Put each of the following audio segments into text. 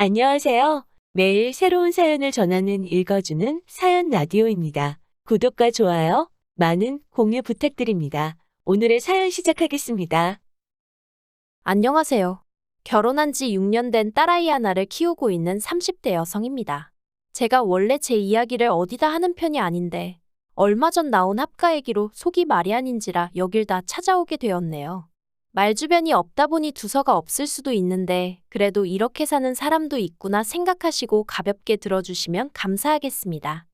안녕하세요. 매일 새로운 사연을 전하는 읽어주는 사연 라디오입니다. 구독과 좋아요, 많은 공유 부탁드립니다. 오늘의 사연 시작하겠습니다. 안녕하세요. 결혼한 지 6년 된 딸아이 하나를 키우고 있는 30대 여성입니다. 제가 원래 제 이야기를 어디다 하는 편이 아닌데, 얼마 전 나온 합가 얘기로 속이 말이 아닌지라 여길 다 찾아오게 되었네요. 말주변이 없다 보니 두서가 없을 수도 있는데, 그래도 이렇게 사는 사람도 있구나 생각하시고 가볍게 들어주시면 감사하겠습니다.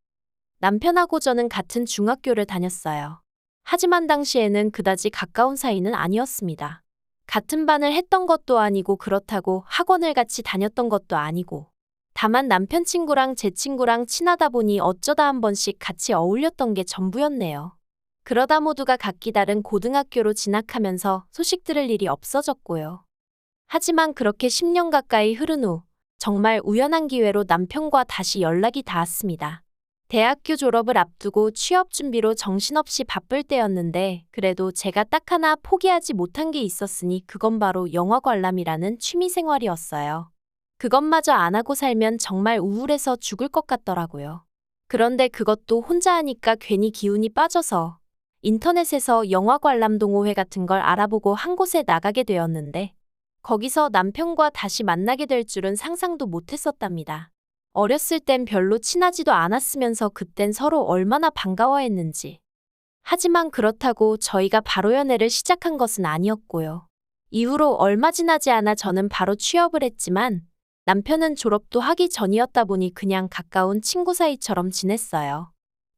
남편하고 저는 같은 중학교를 다녔어요. 하지만 당시에는 그다지 가까운 사이는 아니었습니다. 같은 반을 했던 것도 아니고 그렇다고 학원을 같이 다녔던 것도 아니고 다만 남편 친구랑 제 친구랑 친하다 보니 어쩌다 한 번씩 같이 어울렸던 게 전부였네요. 그러다 모두가 각기 다른 고등학교로 진학하면서 소식 들을 일이 없어졌고요. 하지만 그렇게 10년 가까이 흐른 후 정말 우연한 기회로 남편과 다시 연락이 닿았습니다. 대학교 졸업을 앞두고 취업 준비로 정신없이 바쁠 때였는데 그래도 제가 딱 하나 포기하지 못한 게 있었으니 그건 바로 영화 관람이라는 취미 생활이었어요. 그것마저 안 하고 살면 정말 우울해서 죽을 것 같더라고요. 그런데 그것도 혼자 하니까 괜히 기운이 빠져서 인터넷에서 영화 관람 동호회 같은 걸 알아보고 한 곳에 나가게 되었는데 거기서 남편과 다시 만나게 될 줄은 상상도 못 했었답니다. 어렸을 땐 별로 친하지도 않았으면서 그땐 서로 얼마나 반가워했는지. 하지만 그렇다고 저희가 바로 연애를 시작한 것은 아니었고요. 이후로 얼마 지나지 않아 저는 바로 취업을 했지만 남편은 졸업도 하기 전이었다 보니 그냥 가까운 친구 사이처럼 지냈어요.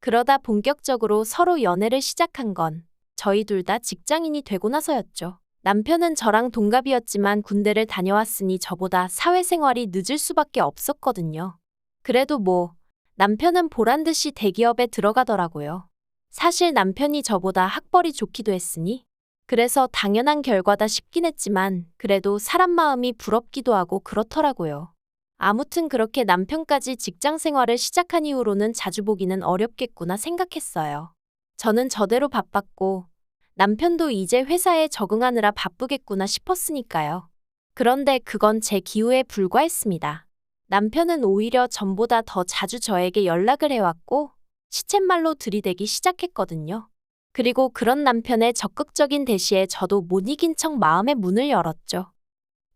그러다 본격적으로 서로 연애를 시작한 건 저희 둘 다 직장인이 되고 나서였죠. 남편은 저랑 동갑이었지만 군대를 다녀왔으니 저보다 사회생활이 늦을 수밖에 없었거든요. 그래도 뭐, 남편은 보란 듯이 대기업에 들어가더라고요. 사실 남편이 저보다 학벌이 좋기도 했으니, 그래서 당연한 결과다 싶긴 했지만, 그래도 사람 마음이 부럽기도 하고 그렇더라고요. 아무튼 그렇게 남편까지 직장 생활을 시작한 이후로는 자주 보기는 어렵겠구나 생각했어요. 저는 저대로 바빴고, 남편도 이제 회사에 적응하느라 바쁘겠구나 싶었으니까요. 그런데 그건 제 기호에 불과했습니다. 남편은 오히려 전보다 더 자주 저에게 연락을 해왔고 시쳇말로 들이대기 시작했거든요. 그리고 그런 남편의 적극적인 대시에 저도 못 이긴 척 마음의 문을 열었죠.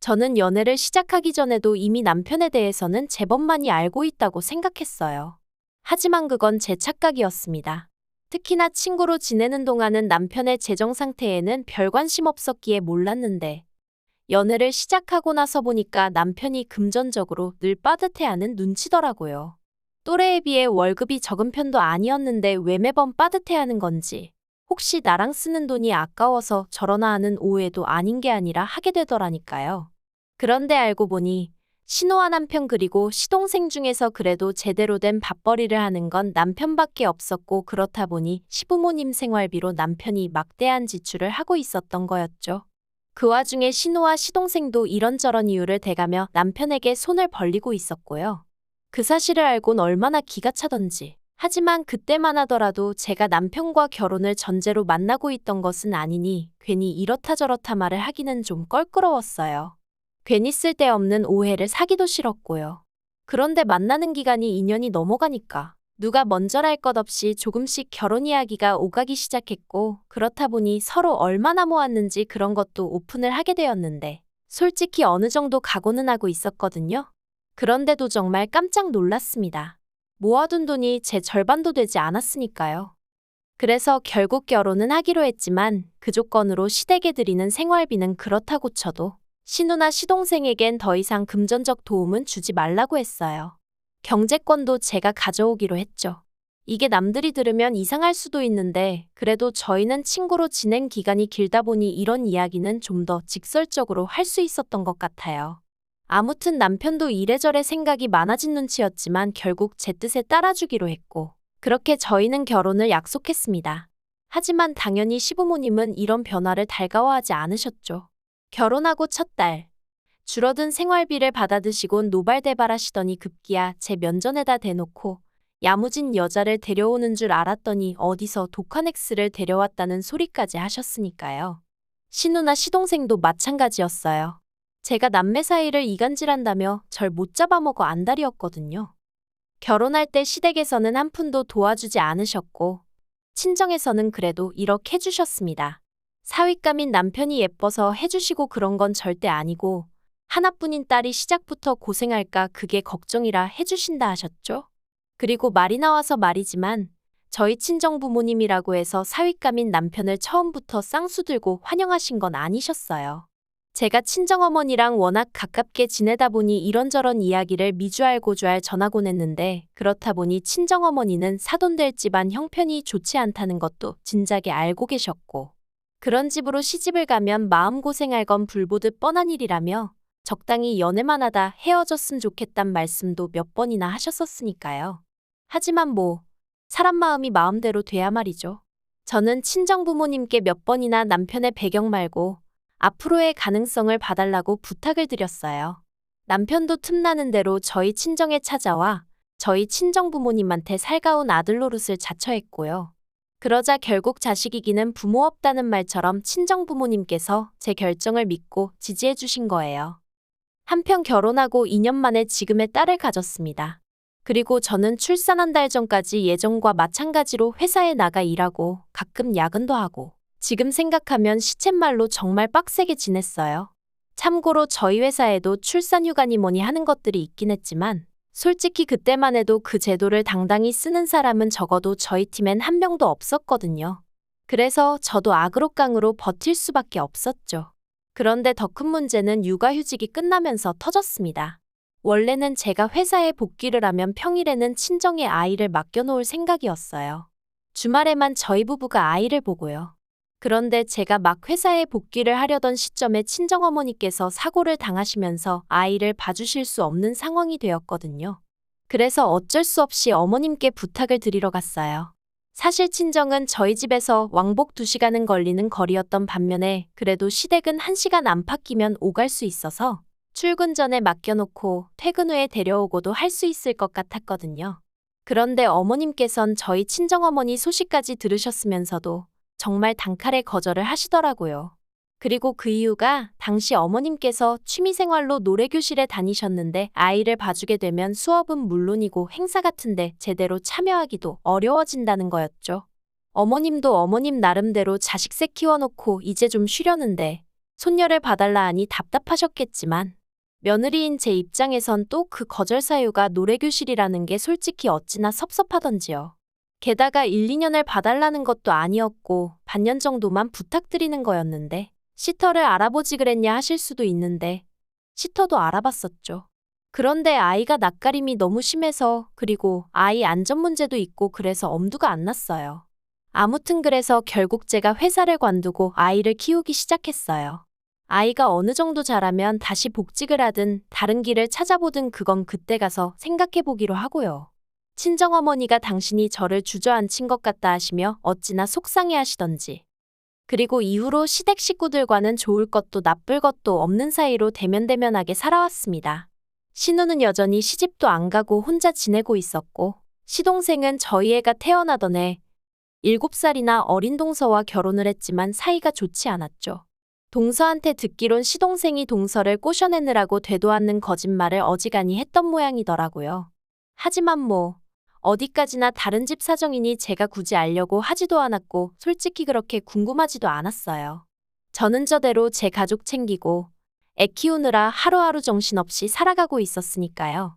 저는 연애를 시작하기 전에도 이미 남편에 대해서는 제법 많이 알고 있다고 생각했어요. 하지만 그건 제 착각이었습니다. 특히나 친구로 지내는 동안은 남편의 재정 상태에는 별 관심 없었기에 몰랐는데 연애를 시작하고 나서 보니까 남편이 금전적으로 늘 빠듯해하는 눈치더라고요. 또래에 비해 월급이 적은 편도 아니었는데 왜 매번 빠듯해하는 건지, 혹시 나랑 쓰는 돈이 아까워서 저러나 하는 오해도 아닌 게 아니라 하게 되더라니까요. 그런데 알고 보니 신호와 남편 그리고 시동생 중에서 그래도 제대로 된 밥벌이를 하는 건 남편밖에 없었고 그렇다 보니 시부모님 생활비로 남편이 막대한 지출을 하고 있었던 거였죠. 그 와중에 신호와 시동생도 이런저런 이유를 대가며 남편에게 손을 벌리고 있었고요. 그 사실을 알곤 얼마나 기가 차던지. 하지만 그때만 하더라도 제가 남편과 결혼을 전제로 만나고 있던 것은 아니니 괜히 이렇다 저렇다 말을 하기는 좀 껄끄러웠어요. 괜히 쓸데없는 오해를 사기도 싫었고요. 그런데 만나는 기간이 2년이 넘어가니까 누가 먼저랄 것 없이 조금씩 결혼 이야기가 오가기 시작했고 그렇다 보니 서로 얼마나 모았는지 그런 것도 오픈을 하게 되었는데 솔직히 어느 정도 각오는 하고 있었거든요. 그런데도 정말 깜짝 놀랐습니다. 모아둔 돈이 제 절반도 되지 않았으니까요. 그래서 결국 결혼은 하기로 했지만 그 조건으로 시댁에 드리는 생활비는 그렇다고 쳐도 신우나 시동생에겐 더 이상 금전적 도움은 주지 말라고 했어요. 경제권도 제가 가져오기로 했죠. 이게 남들이 들으면 이상할 수도 있는데 그래도 저희는 친구로 지낸 기간이 길다 보니 이런 이야기는 좀 더 직설적으로 할 수 있었던 것 같아요. 아무튼 남편도 이래저래 생각이 많아진 눈치였지만 결국 제 뜻에 따라주기로 했고 그렇게 저희는 결혼을 약속했습니다. 하지만 당연히 시부모님은 이런 변화를 달가워하지 않으셨죠. 결혼하고 첫 달, 줄어든 생활비를 받아드시곤 노발대발하시더니 급기야 제 면전에다 대놓고 야무진 여자를 데려오는 줄 알았더니 어디서 독한 엑스를 데려왔다는 소리까지 하셨으니까요. 신우나 시동생도 마찬가지였어요. 제가 남매 사이를 이간질한다며 절 못 잡아먹어 안달이었거든요. 결혼할 때 시댁에서는 한 푼도 도와주지 않으셨고, 친정에서는 그래도 이렇게 해주셨습니다. 사윗감인 남편이 예뻐서 해주시고 그런 건 절대 아니고, 하나뿐인 딸이 시작부터 고생할까 그게 걱정이라 해주신다 하셨죠? 그리고 말이 나와서 말이지만, 저희 친정 부모님이라고 해서 사윗감인 남편을 처음부터 쌍수 들고 환영하신 건 아니셨어요. 제가 친정어머니랑 워낙 가깝게 지내다 보니 이런저런 이야기를 미주알 고주알 전하곤 했는데 그렇다 보니 친정어머니는 사돈될 집안 형편이 좋지 않다는 것도 진작에 알고 계셨고 그런 집으로 시집을 가면 마음고생할 건 불보듯 뻔한 일이라며 적당히 연애만 하다 헤어졌으면 좋겠단 말씀도 몇 번이나 하셨었으니까요. 하지만 뭐 사람 마음이 마음대로 돼야 말이죠. 저는 친정 부모님께 몇 번이나 남편의 배경 말고 앞으로의 가능성을 봐달라고 부탁을 드렸어요. 남편도 틈나는 대로 저희 친정에 찾아와 저희 친정 부모님한테 살가운 아들 노릇을 자처했고요. 그러자 결국 자식이기는 부모 없다는 말처럼 친정 부모님께서 제 결정을 믿고 지지해 주신 거예요. 한편 결혼하고 2년 만에 지금의 딸을 가졌습니다. 그리고 저는 출산 한 달 전까지 예전과 마찬가지로 회사에 나가 일하고 가끔 야근도 하고 지금 생각하면 시쳇말로 정말 빡세게 지냈어요. 참고로 저희 회사에도 출산휴가니 뭐니 하는 것들이 있긴 했지만 솔직히 그때만 해도 그 제도를 당당히 쓰는 사람은 적어도 저희 팀엔 한 명도 없었거든요. 그래서 저도 악으로깡으로 버틸 수밖에 없었죠. 그런데 더 큰 문제는 육아휴직이 끝나면서 터졌습니다. 원래는 제가 회사에 복귀를 하면 평일에는 친정에 아이를 맡겨놓을 생각이었어요. 주말에만 저희 부부가 아이를 보고요. 그런데 제가 막 회사에 복귀를 하려던 시점에 친정어머니께서 사고를 당하시면서 아이를 봐주실 수 없는 상황이 되었거든요. 그래서 어쩔 수 없이 어머님께 부탁을 드리러 갔어요. 사실 친정은 저희 집에서 왕복 2시간은 걸리는 거리였던 반면에 그래도 시댁은 1시간 안팎이면 오갈 수 있어서 출근 전에 맡겨놓고 퇴근 후에 데려오고도 할 수 있을 것 같았거든요. 그런데 어머님께선 저희 친정어머니 소식까지 들으셨으면서도 정말 단칼에 거절을 하시더라고요. 그리고 그 이유가 당시 어머님께서 취미생활로 노래교실에 다니셨는데 아이를 봐주게 되면 수업은 물론이고 행사 같은데 제대로 참여하기도 어려워진다는 거였죠. 어머님도 어머님 나름대로 자식새 키워놓고 이제 좀 쉬려는데 손녀를 봐달라 하니 답답하셨겠지만 며느리인 제 입장에선 또 그 거절 사유가 노래교실이라는 게 솔직히 어찌나 섭섭하던지요. 게다가 1, 2년을 봐달라는 것도 아니었고 반년 정도만 부탁드리는 거였는데 시터를 알아보지 그랬냐 하실 수도 있는데 시터도 알아봤었죠. 그런데 아이가 낯가림이 너무 심해서 그리고 아이 안전 문제도 있고 그래서 엄두가 안 났어요. 아무튼 그래서 결국 제가 회사를 관두고 아이를 키우기 시작했어요. 아이가 어느 정도 자라면 다시 복직을 하든 다른 길을 찾아보든 그건 그때 가서 생각해 보기로 하고요. 친정어머니가 당신이 저를 주저앉힌 것 같다 하시며 어찌나 속상해 하시던지. 그리고 이후로 시댁 식구들과는 좋을 것도 나쁠 것도 없는 사이로 대면대면하게 살아왔습니다. 신우는 여전히 시집도 안 가고 혼자 지내고 있었고, 시동생은 저희 애가 태어나던 해 7살이나 어린 동서와 결혼을 했지만 사이가 좋지 않았죠. 동서한테 듣기론 시동생이 동서를 꼬셔내느라고 되도 않는 거짓말을 어지간히 했던 모양이더라고요. 하지만 뭐, 어디까지나 다른 집 사정이니 제가 굳이 알려고 하지도 않았고 솔직히 그렇게 궁금하지도 않았어요. 저는 저대로 제 가족 챙기고 애 키우느라 하루하루 정신없이 살아가고 있었으니까요.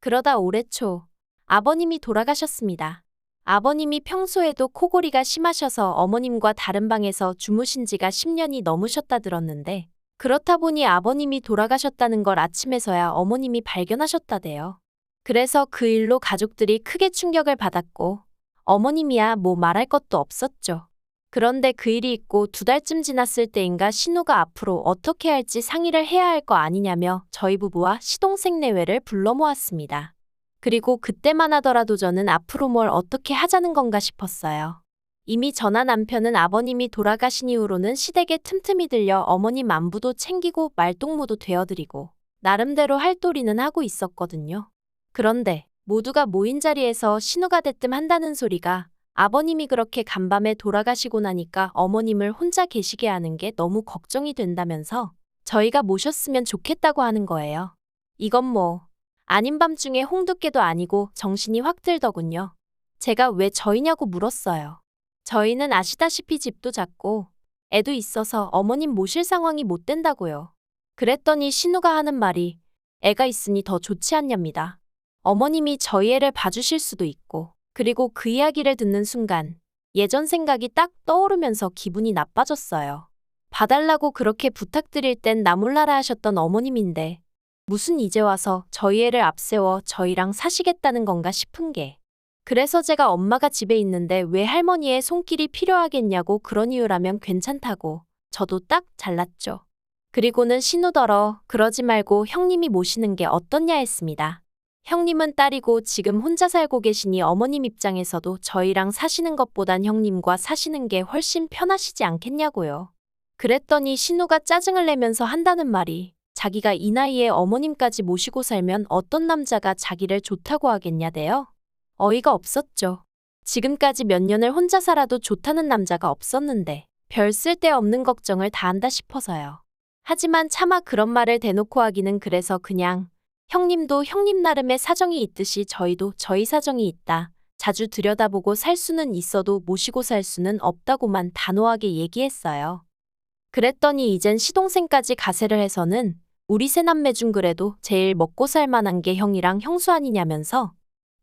그러다 올해 초 아버님이 돌아가셨습니다. 아버님이 평소에도 코골이가 심하셔서 어머님과 다른 방에서 주무신 지가 10년이 넘으셨다 들었는데 그렇다 보니 아버님이 돌아가셨다는 걸 아침에서야 어머님이 발견하셨다대요. 그래서 그 일로 가족들이 크게 충격을 받았고 어머님이야 뭐 말할 것도 없었죠. 그런데 그 일이 있고 두 달쯤 지났을 때인가 신우가 앞으로 어떻게 할지 상의를 해야 할 거 아니냐며 저희 부부와 시동생 내외를 불러 모았습니다. 그리고 그때만 하더라도 저는 앞으로 뭘 어떻게 하자는 건가 싶었어요. 이미 전화 남편은 아버님이 돌아가신 이후로는 시댁에 틈틈이 들려 어머님 안부도 챙기고 말동무도 되어드리고 나름대로 할도리는 하고 있었거든요. 그런데 모두가 모인 자리에서 신우가 대뜸 한다는 소리가 아버님이 그렇게 간밤에 돌아가시고 나니까 어머님을 혼자 계시게 하는 게 너무 걱정이 된다면서 저희가 모셨으면 좋겠다고 하는 거예요. 이건 뭐, 아닌 밤중에 홍두깨도 아니고 정신이 확 들더군요. 제가 왜 저희냐고 물었어요. 저희는 아시다시피 집도 작고 애도 있어서 어머님 모실 상황이 못 된다고요. 그랬더니 신우가 하는 말이 애가 있으니 더 좋지 않냐입니다. 어머님이 저희 애를 봐주실 수도 있고, 그리고 그 이야기를 듣는 순간 예전 생각이 딱 떠오르면서 기분이 나빠졌어요. 봐달라고 그렇게 부탁드릴 땐 나몰라라 하셨던 어머님인데, 무슨 이제 와서 저희 애를 앞세워 저희랑 사시겠다는 건가 싶은 게. 그래서 제가 엄마가 집에 있는데 왜 할머니의 손길이 필요하겠냐고 그런 이유라면 괜찮다고 저도 딱 잘랐죠. 그리고는 신우더러 그러지 말고 형님이 모시는 게 어떻냐 했습니다. 형님은 딸이고 지금 혼자 살고 계시니 어머님 입장에서도 저희랑 사시는 것보단 형님과 사시는 게 훨씬 편하시지 않겠냐고요. 그랬더니 신우가 짜증을 내면서 한다는 말이 자기가 이 나이에 어머님까지 모시고 살면 어떤 남자가 자기를 좋다고 하겠냐대요. 어이가 없었죠. 지금까지 몇 년을 혼자 살아도 좋다는 남자가 없었는데 별 쓸데없는 걱정을 다 한다 싶어서요. 하지만 차마 그런 말을 대놓고 하기는 그래서 그냥 형님도 형님 나름의 사정이 있듯이 저희도 저희 사정이 있다. 자주 들여다보고 살 수는 있어도 모시고 살 수는 없다고만 단호하게 얘기했어요. 그랬더니 이젠 시동생까지 가세를 해서는 우리 세 남매 중 그래도 제일 먹고 살 만한 게 형이랑 형수 아니냐면서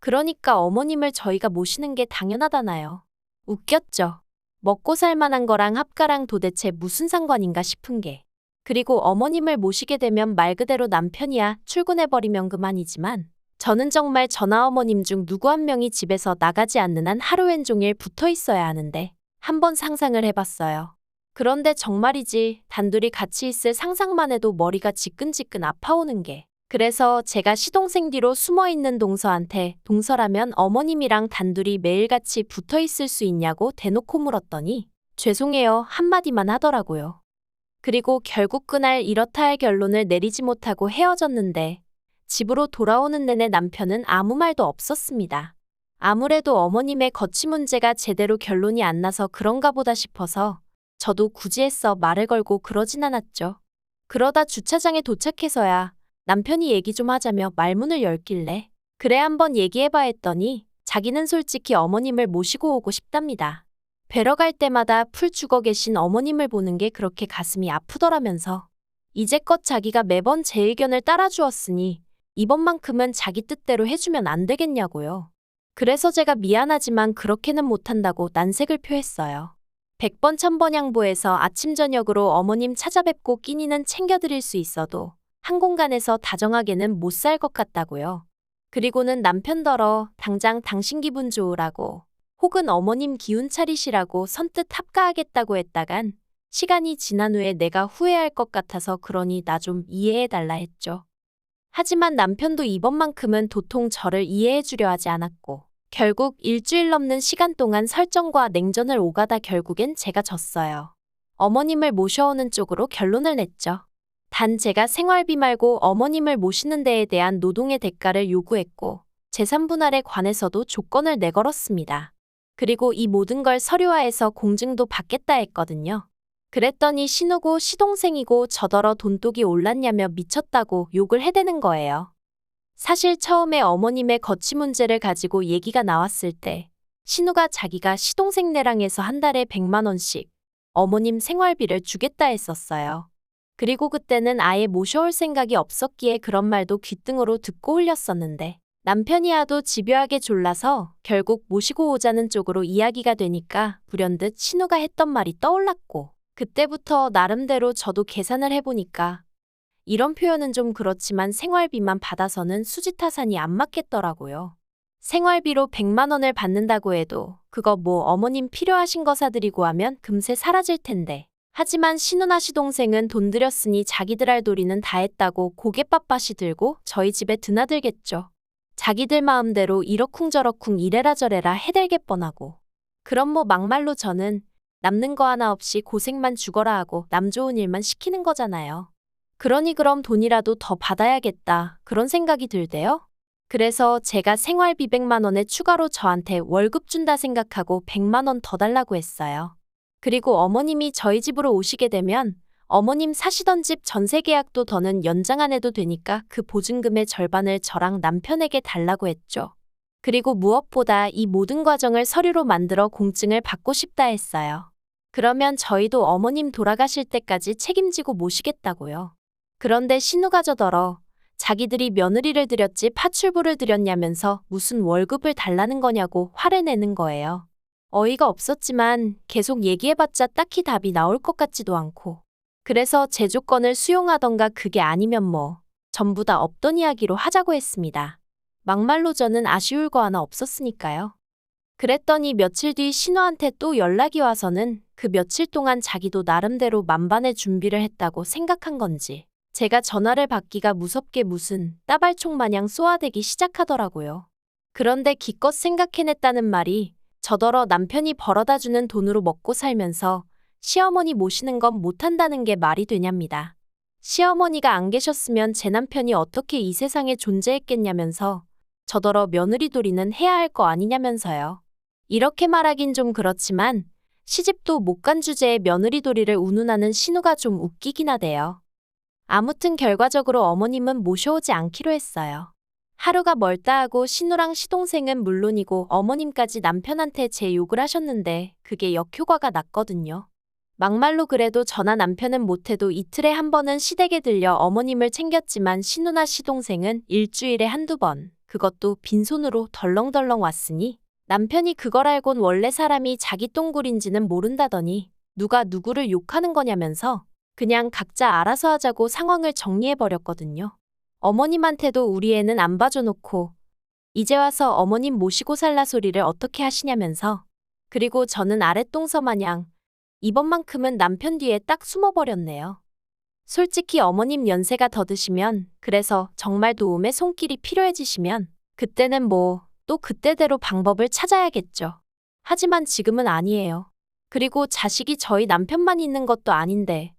그러니까 어머님을 저희가 모시는 게 당연하다나요. 웃겼죠. 먹고 살 만한 거랑 합가랑 도대체 무슨 상관인가 싶은 게. 그리고 어머님을 모시게 되면 말 그대로 남편이야 출근해버리면 그만이지만 저는 정말 전화 어머님 중 누구 한 명이 집에서 나가지 않는 한 하루 왼종일 붙어 있어야 하는데 한번 상상을 해봤어요. 그런데 정말이지 단둘이 같이 있을 상상만 해도 머리가 지끈지끈 아파오는 게. 그래서 제가 시동생 뒤로 숨어 있는 동서한테 동서라면 어머님이랑 단둘이 매일같이 붙어 있을 수 있냐고 대놓고 물었더니 죄송해요 한마디만 하더라고요. 그리고 결국 그날 이렇다 할 결론을 내리지 못하고 헤어졌는데 집으로 돌아오는 내내 남편은 아무 말도 없었습니다. 아무래도 어머님의 거치 문제가 제대로 결론이 안 나서 그런가 보다 싶어서 저도 굳이 했어 말을 걸고 그러진 않았죠. 그러다 주차장에 도착해서야 남편이 얘기 좀 하자며 말문을 열길래 그래 한번 얘기해봐 했더니 자기는 솔직히 어머님을 모시고 오고 싶답니다. 뵈러 갈 때마다 풀 죽어 계신 어머님을 보는 게 그렇게 가슴이 아프더라면서 이제껏 자기가 매번 제 의견을 따라주었으니 이번만큼은 자기 뜻대로 해주면 안 되겠냐고요. 그래서 제가 미안하지만 그렇게는 못한다고 난색을 표했어요. 100번 천번 양보해서 아침 저녁으로 어머님 찾아뵙고 끼니는 챙겨드릴 수 있어도 한 공간에서 다정하게는 못 살 것 같다고요. 그리고는 남편더러 당장 당신 기분 좋으라고 혹은 어머님 기운 차리시라고 선뜻 합가하겠다고 했다간 시간이 지난 후에 내가 후회할 것 같아서 그러니 나 좀 이해해 달라 했죠. 하지만 남편도 이번만큼은 도통 저를 이해해 주려 하지 않았고 결국 일주일 넘는 시간 동안 설정과 냉전을 오가다 결국엔 제가 졌어요. 어머님을 모셔오는 쪽으로 결론을 냈죠. 단 제가 생활비 말고 어머님을 모시는 데에 대한 노동의 대가를 요구했고 재산 분할에 관해서도 조건을 내걸었습니다. 그리고 이 모든 걸 서류화해서 공증도 받겠다 했거든요. 그랬더니 신우고 시동생이고 저더러 돈독이 올랐냐며 미쳤다고 욕을 해대는 거예요. 사실 처음에 어머님의 거치 문제를 가지고 얘기가 나왔을 때 신우가 자기가 시동생네랑 해서 한 달에 100만 원씩 어머님 생활비를 주겠다 했었어요. 그리고 그때는 아예 모셔올 생각이 없었기에 그런 말도 귓등으로 듣고 흘렸었는데 남편이 하도 집요하게 졸라서 결국 모시고 오자는 쪽으로 이야기가 되니까 불현듯 신우가 했던 말이 떠올랐고 그때부터 나름대로 저도 계산을 해보니까 이런 표현은 좀 그렇지만 생활비만 받아서는 수지타산이 안 맞겠더라고요. 생활비로 100만 원을 받는다고 해도 그거 뭐 어머님 필요하신 거 사드리고 하면 금세 사라질 텐데. 하지만 신우나 시동생은 돈 들였으니 자기들 할 도리는 다 했다고 빳빳이 들고 저희 집에 드나들겠죠. 자기들 마음대로 이러쿵저러쿵 이래라 저래라 해댈게 뻔하고. 그럼 뭐 막말로 저는 남는 거 하나 없이 고생만 죽어라 하고 남 좋은 일만 시키는 거잖아요. 그러니 그럼 돈이라도 더 받아야겠다. 그런 생각이 들대요. 그래서 제가 생활비 100만 원에 추가로 저한테 월급 준다 생각하고 100만 원 더 달라고 했어요. 그리고 어머님이 저희 집으로 오시게 되면 어머님 사시던 집 전세 계약도 더는 연장 안 해도 되니까 그 보증금의 절반을 저랑 남편에게 달라고 했죠. 그리고 무엇보다 이 모든 과정을 서류로 만들어 공증을 받고 싶다 했어요. 그러면 저희도 어머님 돌아가실 때까지 책임지고 모시겠다고요. 그런데 신우가 저더러 자기들이 며느리를 들였지 파출부를 들였냐면서 무슨 월급을 달라는 거냐고 화를 내는 거예요. 어이가 없었지만 계속 얘기해봤자 딱히 답이 나올 것 같지도 않고. 그래서 제 조건을 수용하던가 그게 아니면 뭐 전부 다 없던 이야기로 하자고 했습니다. 막말로 저는 아쉬울 거 하나 없었으니까요. 그랬더니 며칠 뒤 신우한테 또 연락이 와서는 그 며칠 동안 자기도 나름대로 만반의 준비를 했다고 생각한 건지 제가 전화를 받기가 무섭게 무슨 따발총 마냥 쏘아대기 시작하더라고요. 그런데 기껏 생각해냈다는 말이 저더러 남편이 벌어다 주는 돈으로 먹고 살면서 시어머니 모시는 건 못한다는 게 말이 되냐입니다. 시어머니가 안 계셨으면 제 남편이 어떻게 이 세상에 존재했겠냐면서 저더러 며느리 도리는 해야 할 거 아니냐면서요. 이렇게 말하긴 좀 그렇지만 시집도 못 간 주제에 며느리 도리를 운운하는 신우가 좀 웃기긴 하대요. 아무튼 결과적으로 어머님은 모셔오지 않기로 했어요. 하루가 멀다 하고 신우랑 시동생은 물론이고 어머님까지 남편한테 제 욕을 하셨는데 그게 역효과가 났거든요. 막말로 그래도 저나 남편은 못해도 이틀에 한 번은 시댁에 들려 어머님을 챙겼지만 신우나 시동생은 일주일에 한두 번, 그것도 빈손으로 덜렁덜렁 왔으니 남편이 그걸 알곤 원래 사람이 자기 똥굴인지는 모른다더니 누가 누구를 욕하는 거냐면서 그냥 각자 알아서 하자고 상황을 정리해버렸거든요. 어머님한테도 우리 애는 안 봐줘놓고 이제 와서 어머님 모시고 살라 소리를 어떻게 하시냐면서 그리고 저는 아랫동서 마냥 이번만큼은 남편 뒤에 딱 숨어버렸네요. 솔직히 어머님 연세가 더 드시면 그래서 정말 도움의 손길이 필요해지시면 그때는 뭐 또 그때대로 방법을 찾아야겠죠. 하지만 지금은 아니에요. 그리고 자식이 저희 남편만 있는 것도 아닌데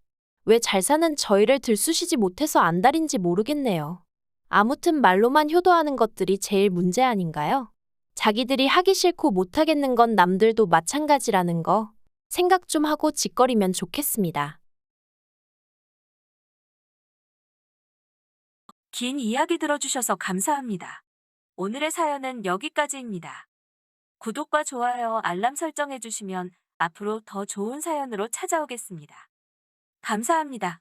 왜 잘 사는 저희를 들쑤시지 못해서 안달인지 모르겠네요. 아무튼 말로만 효도하는 것들이 제일 문제 아닌가요? 자기들이 하기 싫고 못하겠는 건 남들도 마찬가지라는 거 생각 좀 하고 짓거리면 좋겠습니다. 긴 이야기 들어주셔서 감사합니다. 오늘의 사연은 여기까지입니다. 구독과 좋아요, 알람 설정해주시면 앞으로 더 좋은 사연으로 찾아오겠습니다. 감사합니다.